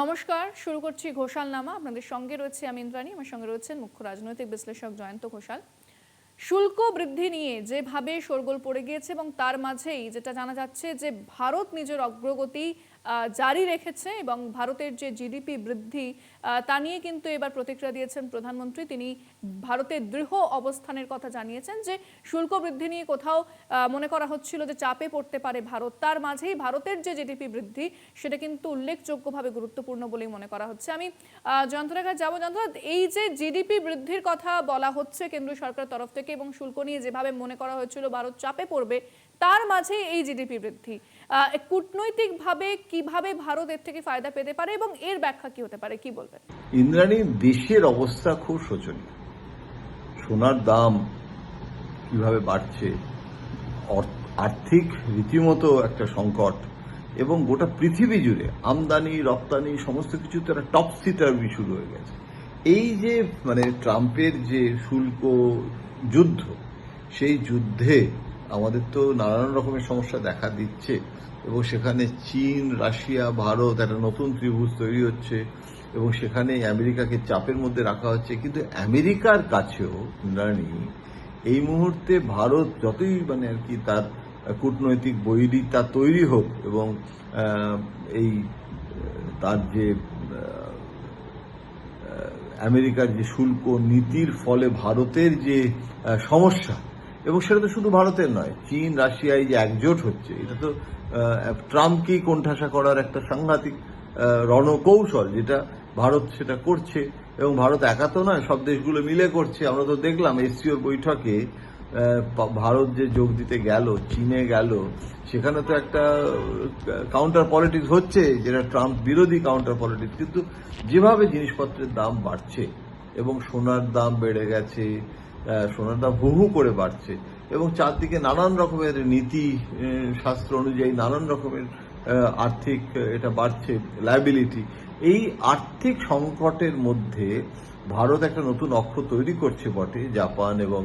নমস্কার, শুরু করছি ঘোষাল নামা আপনাদের সঙ্গে রয়েছে আমি ইন্দ্রাণী, আমার সঙ্গে রয়েছেন মুখ্য রাজনৈতিক বিশ্লেষক জয়ন্ত ঘোষাল। শুল্ক বৃদ্ধি নিয়ে যেভাবে শোরগোল পড়ে গিয়েছে এবং তার মাঝেই যেটা জানা যাচ্ছে যে, ভারত নিজের অগ্রগতি জারি রেখেছে এবং ভারতের যে জিডিপি বৃদ্ধি তা নিয়ে কিন্তু এবার প্রতিক্রিয়া দিয়েছেন প্রধানমন্ত্রী। তিনি ভারতের দৃঢ় অবস্থানের কথা জানিয়েছেন যে, শুল্ক বৃদ্ধি নিয়ে কোথাও মনে করা হচ্ছিল যে চাপে পড়তে পারে ভারত। তার মাঝেই ভারতের যে জিডিপি বৃদ্ধি, সেটা কিন্তু উল্লেখযোগ্যভাবে গুরুত্বপূর্ণ বলেই মনে করা হচ্ছে। আমি যন্ত্রাগার যাব। যন্ত্র এই যে জিডিপি বৃদ্ধির কথা বলা হচ্ছে কেন্দ্রীয় সরকারের তরফ থেকে এবং শুল্ক নিয়ে যেভাবে মনে করা হয়েছিল, ভারত চাপে পড়বে তার মাঝে এই জিডিপি বৃদ্ধি। কূটনৈতিকভাবে কীভাবে ভারত এর থেকে ফায়দা পেতে পারে এবং এর ব্যাখ্যা কি হতে পারে, কি বলবেন? ইন্দ্রাণী, দেশের অবস্থা খুব শোচনীয়। সোনার দাম কীভাবে বাড়ছে আর্থিক রীতিমতো একটা সংকট এবং গোটা পৃথিবী জুড়ে আমদানি, রপ্তানি, সমস্ত কিছু একটা টপ সিটারবি শুরু হয়ে গেছে। এই যে মানে ট্রাম্পের যে শুল্ক যুদ্ধ, সেই যুদ্ধে আমাদের তো নানান রকমের সমস্যা দেখা দিচ্ছে এবং সেখানে চীন, রাশিয়া, ভারত একটা নতুন ত্রিভুজ তৈরি হচ্ছে এবং সেখানে আমেরিকাকে চাপের মধ্যে রাখা হচ্ছে। কিন্তু আমেরিকার কাছেও ইন্দ্রাণী এই মুহূর্তে ভারত যতই মানে আর কি তার কূটনৈতিক বৈরিতা তৈরি হোক এবং এই তার যে আমেরিকার যে শুল্ক নীতির ফলে ভারতের যে সমস্যা এবং সেটা তো শুধু ভারতের নয়, চীন রাশিয়া এই যে একজোট হচ্ছে, এটা তো ট্রাম্পকে কোণঠাসা করার একটা সাংঘাতিক রণকৌশল যেটা ভারত সেটা করছে, এবং ভারত একা তো নয়, সব দেশগুলো মিলে করছে। আমরা তো দেখলাম এসসিওর বৈঠকে ভারত যে যোগ দিতে গেল, চীনে গেল, সেখানে তো একটা কাউন্টার পলিটিক্স হচ্ছে, যেটা ট্রাম্প বিরোধী কাউন্টার পলিটিক্স কিন্তু যেভাবে জিনিসপত্রের দাম বাড়ছে, এবং সোনার দাম বেড়ে গেছে দাম হু হু করে বাড়ছে এবং চারদিকে নানান রকমের নীতি শাস্ত্র অনুযায়ী নানান রকমের আর্থিক এটা বাড়ছে লাইবিলিটি এই আর্থিক সংকটের মধ্যে ভারত একটা নতুন অক্ষ তৈরি করছে বটে, জাপান এবং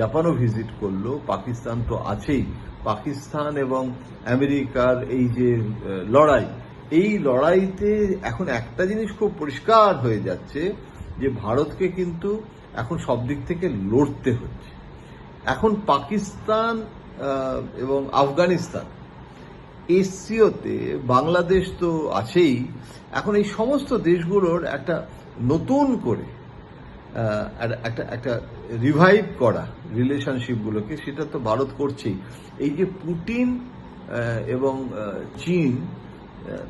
জাপানও ভিজিট করল, পাকিস্তান তো আছেই। পাকিস্তান এবং আমেরিকার এই যে লড়াই, এই লড়াইতে এখন একটা জিনিস খুব পরিষ্কার হয়ে যাচ্ছে যে ভারতকে কিন্তু এখন সব দিক থেকে লড়তে হচ্ছে। এখন পাকিস্তান এবং আফগানিস্তান এসসিওতে বাংলাদেশ তো আছেই, এখন এই সমস্ত দেশগুলোর একটা নতুন করে একটা- একটা রিভাইভ করা রিলেশনশিপগুলোকে সেটা তো ভারত করছেই। এই যে পুটিন এবং চীন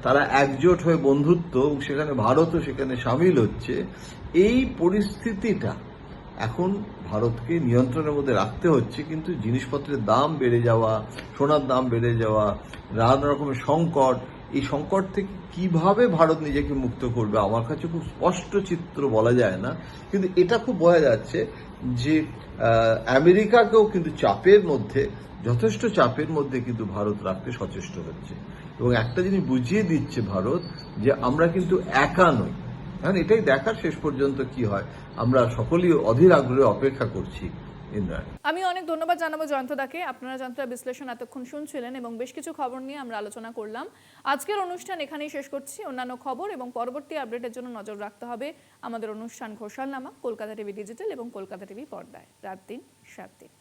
তারা একজোট হয়ে বন্ধুত্ব সেখানে ভারতও সেখানে সামিল হচ্ছে, এই পরিস্থিতিটা এখন ভারতকে নিয়ন্ত্রণের মধ্যে রাখতে হচ্ছে, কিন্তু জিনিসপত্রের দাম বেড়ে যাওয়া, সোনার দাম বেড়ে যাওয়া নানা রকমের সংকট, এই সংকট থেকে কীভাবে ভারত নিজেকে মুক্ত করবে? আমার কাছে খুব স্পষ্ট চিত্র বলা যায় না, কিন্তু এটা খুব বোঝা যাচ্ছে যে আমেরিকাকেও কিন্তু চাপের মধ্যে, যথেষ্ট চাপের মধ্যে কিন্তু ভারত রাখতে সচেষ্ট হচ্ছে। এবং একটা জিনিস বুঝিয়ে দিচ্ছে ভারত যে, আমরা কিন্তু একা নই। এখন এটাই দেখার শেষ পর্যন্ত কি হয়। আমরা সকলেই অধীর আগ্রহে অপেক্ষা করছি আমি অনেক ধন্যবাদ জানাব জয়ন্তদাকে। আপনারা যন্ত্রা বিশ্লেষণ এতক্ষণ শুনছিলেন এবং বেশ কিছু খবর নিয়ে আমরা আলোচনা করলাম। আজকের অনুষ্ঠান এখানেই শেষ করছি। অন্যান্য খবর এবং পরবর্তী আপডেটের জন্য নজর রাখতে হবে আমাদের অনুষ্ঠান ঘোষালনামা, কলকাতা টিভি ডিজিটাল এবং কলকাতা টিভি পর্দায়। রাত দিন, সাত দিন।